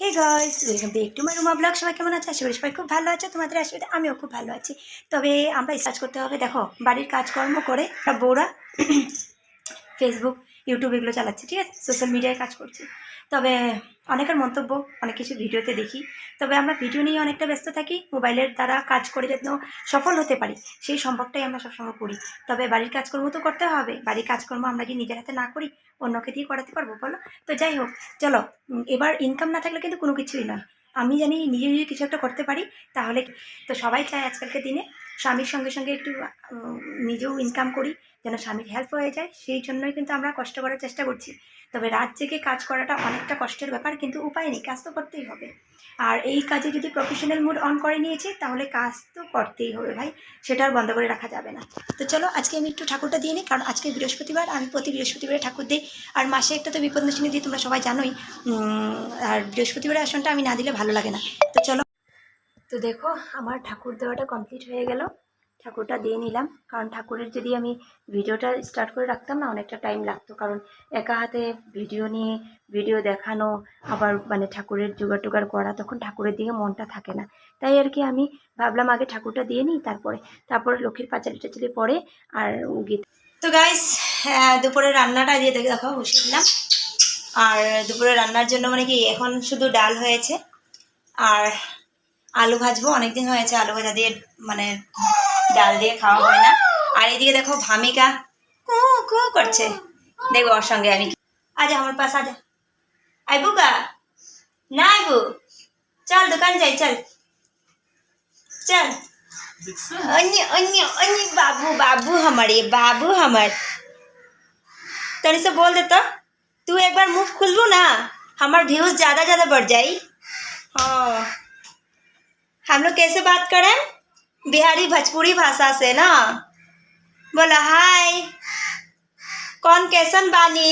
Hey guys welcome back to my Ruma vlog সবাই কেমন আছে? আশা করি সবাই খুব ভালো আছে। তোমাদের আশীর্বাদে আমিও খুব ভালো আছি। তবে আমরা স্টার্ট করতে হবে, দেখো, বাড়ির কাজকর্ম করে বউরা ফেসবুক ইউটিউব এগুলো চালাচ্ছি, ঠিক আছে? সোশ্যাল মিডিয়ায় কাজ করছি। তবে অনেকের মন্তব্য, অনেক কিছু ভিডিওতে দেখি। তবে আমরা ভিডিও নিয়ে অনেকটা ব্যস্ত থাকি, মোবাইলের দ্বারা কাজ করে যেন সফল হতে পারি, সেই সম্ভবটাই আমরা সবসময় করি। তবে বাড়ির কাজকর্ম তো করতে হবে, বাড়ির কাজকর্ম আমরা কি নিজের হাতে না করি, অন্যকে দিয়ে করাতে পারব বলো? তো যাই হোক, চলো এবার ইনকাম না থাকলে কিন্তু কোনো কিছুই নয়। আমি জানি নিজে নিজে কিছু একটা করতে পারি, তাহলে তো সবাই চায় আজকালকার দিনে স্বামীর সঙ্গে সঙ্গে একটু নিজেও ইনকাম করি, যেন স্বামীর হেল্প হয়ে যায়, সেই জন্যই কিন্তু আমরা কষ্ট করার চেষ্টা করছি। তবে রাত জেগে কাজ করাটা অনেকটা কষ্টের ব্যাপার, কিন্তু উপায় নেই, কাজ তো করতেই হবে। আর এই কাজে যদি প্রফেশনাল মুড অন করে নিয়েছি, তাহলে কাজ তো করতেই হবে ভাই, সেটা আর বন্ধ করে রাখা যাবে না। তো চলো, আজকে আমি একটু ঠাকুরটা দিয়ে নিই, কারণ আজকে বৃহস্পতিবার, আমি প্রতি বৃহস্পতিবারে ঠাকুর দিই। আর মাসে একটা তো বিপদ দিই, তোমরা সবাই জানোই আর বৃহস্পতিবারের আসনটা আমি না দিলে ভালো লাগে না। তো চলো তো দেখো, আমার ঠাকুর দেওয়াটা কমপ্লিট হয়ে গেল। ঠাকুরটা দিয়ে নিলাম। কারণ ঠাকুরের যদি আমি ভিডিওটা স্টার্ট করে রাখতাম না, অনেকটা টাইম লাগতো। কারণ একা হাতে ভিডিও নিয়ে ভিডিও দেখানো, আবার মানে ঠাকুরের জোগাড় টোগাড় করা, তখন ঠাকুরের দিকে মনটা থাকে না। তাই আর কি আমি ভাবলাম আগে ঠাকুরটা দিয়ে নিই, তারপরে তারপরে লক্ষ্মীর পাঁচালি টাচালি পরে আর গীত তো গাইস দুপুরে রান্নাটা দিয়ে দেখে দেখো, বসিয়ে দিলাম। আর দুপুরে রান্নার জন্য মানে কি, এখন শুধু ডাল হয়েছে। আর আলু ভাজবো অনেকদিন হয়েছে আলু ভাজা দিয়ে মানে ডাল দিয়ে খাওয়া হয় না আর এদিকে দেখো ভামিকা কু কু করছে দেখবো ওর সঙ্গে আমি আজা আমার পাশ আজা আইবু কা না আইবু চল দোকান যাই চল चल अन्य अन्य अन्य बाबू बाबू हमारे बाबू हमार तनी से बोल देता तू एक बार मुंह खुलबू ना हमार व्यूज ज़्यादा ज़्यादा बढ़ जाई हाँ हम लोग कैसे बात करें बिहारी भोजपुरी भाषा से ना बोला हाय कौन कैसन बानी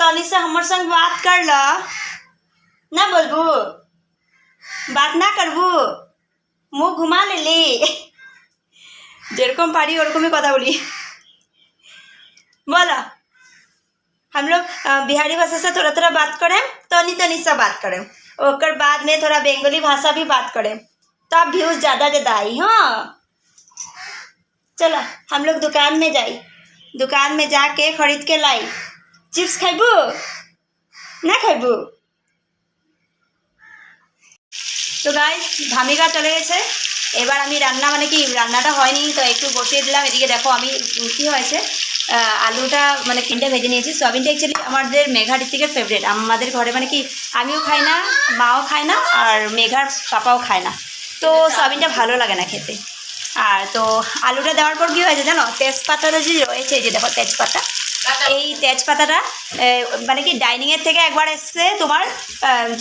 तनी से हमर संग बात कर ल ना बोलबू बात ना करबू মুখ ঘুমা নিলি যেরকম পারি ওরকমই কথা বলি बोलो हम लोग अ, बिहारी भाषा से थोड़ा थोड़ा बात करें तनी तनी सा बात करें ओकर बाद में थोड़ा बंगाली भाषा भी बात करें तब व्यूज ज़्यादा ज़्यादा आई हाँ चलो हम लोग दुकान में जाई दुकान में जाके खरीद के लाई चिप्स खाइबू ना खाइबू তো গাইস ভামিকা চলে গেছে এবার আমি রান্না মানে কি রান্নাটা হয়নি তো একটু বসিয়ে দিলাম এদিকে দেখো আমি উম, কি হয়েছে আহ, আলুটা মানে কিনটা ভেজে নিয়েছি। সয়াবিনটা অ্যাকচুয়ালি আমাদের মেঘা থেকে ফেভারেট আমাদের ঘরে মানে কি, আমিও খাই না, মাও খায় না, আর মেঘার পাপাও খায় না। তো সয়াবিনটা ভালো লাগে না খেতে। আর তো আলুটা দেওয়ার পর কী হয়েছে জানো তেজপাতাটা যে রয়েছে যে দেখো তেজপাতা এই তেজপাতাটা মানে কি ডাইনিংয়ের থেকে একবার এসছে তোমার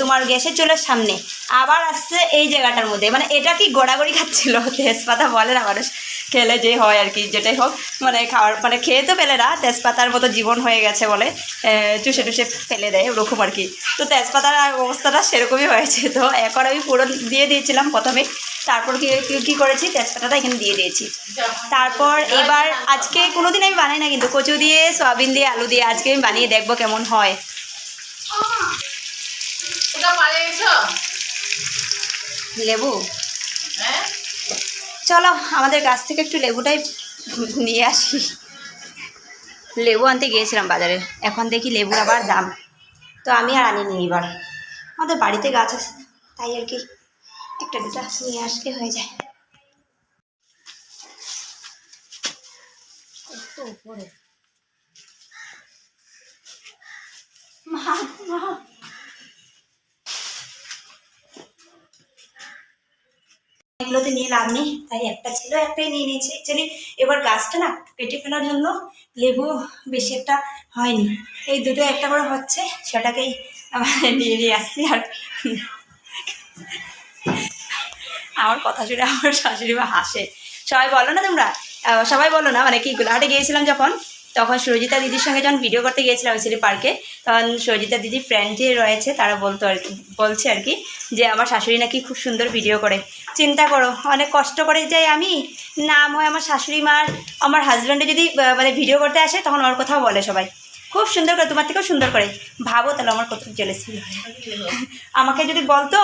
তোমার গ্যাসের চুলের সামনে। আবার আসছে এই জায়গাটার মধ্যে। মানে এটা কি গোড়াগড়ি খাচ্ছিল? তেজপাতা বলে না মানুষ। খেলে যে হয় আর কি, যেটাই হোক। মানে খাওয়ার মানে খেয়ে তো পেলে না, তেজপাতার মতো জীবন হয়ে গেছে বলে চুষে টুষে ফেলে দেয় ওরকম আর কি। তো তেজপাতার অবস্থাটা সেরকমই হয়েছে। তো এখন আমি পুরো দিয়ে দিয়েছিলাম প্রথমে। তারপর কি কি- করেছি? তেজপাতাটা এখানে দিয়ে দিয়েছি। তারপর এবার আজকে কোনো দিন আমি বানাই না কিন্তু কচু দিয়ে সয়াবিন দিয়ে আলু দিয়ে আজকে আমি বানিয়ে দেখব কেমন হয়। লেবু? হ্যাঁ? চলো আমাদের গাছ থেকে একটু লেবুটাই নিয়ে আসি। লেবু আনতে গিয়েছিলাম বাজারে। এখন দেখি লেবুর আবার দাম। তো আমি আর আনিনি এবার। আমাদের বাড়িতে গাছ আছে তাই আর কি একটা দুটা নিয়ে আসলে হয়ে যায়। উপরে? মা মা। এগুলোতে নিয়ে লাভ নেই তাই একটা ছিল একটাই নিয়ে নিয়েছি। অ্যাকচুয়ালি এবার গাছটা না কেটে ফেলার জন্য লেবু বেশি একটা হয়নি। এই দুটো একটা করে হচ্ছে সেটাকেই নিয়ে নিয়ে আসছি আর আমার কথা শুনে আমার শাশুড়ি মা হাসে। সবাই বলো না তোমরা? সবাই বলো না মানে কি, গোলাহাটে গিয়েছিলাম যখন, তখন সুরজিতা দিদির সঙ্গে যখন ভিডিও করতে গিয়েছিলাম সিলি পার্কে তখন সুরজিতা দিদির ফ্রেন্ড যে রয়েছে, তারা বলতো আর বলছে আর কি যে আমার শাশুড়ি নাকি খুব সুন্দর ভিডিও করে। চিন্তা করো, অনেক কষ্ট করে যাই আমি, নাম হয় আমার শাশুড়ি মার, আমার হাজব্যান্ডে যদি মানে ভিডিও করতে আসে, তখন ওর কথাও বলে সবাই। খুব সুন্দর করে, তোমার থেকেও সুন্দর করে। ভাবো তাহলে আমার কত জেলেছি আমাকে যদি বলতো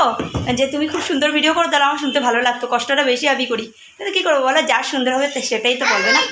যে তুমি খুব সুন্দর ভিডিও করো, তাহলে আমার শুনতে ভালো লাগতো, কষ্টটা বেশি আমি করি। তাহলে কী করব বলো? যার সুন্দর হবে সেটাই তো বলবে না।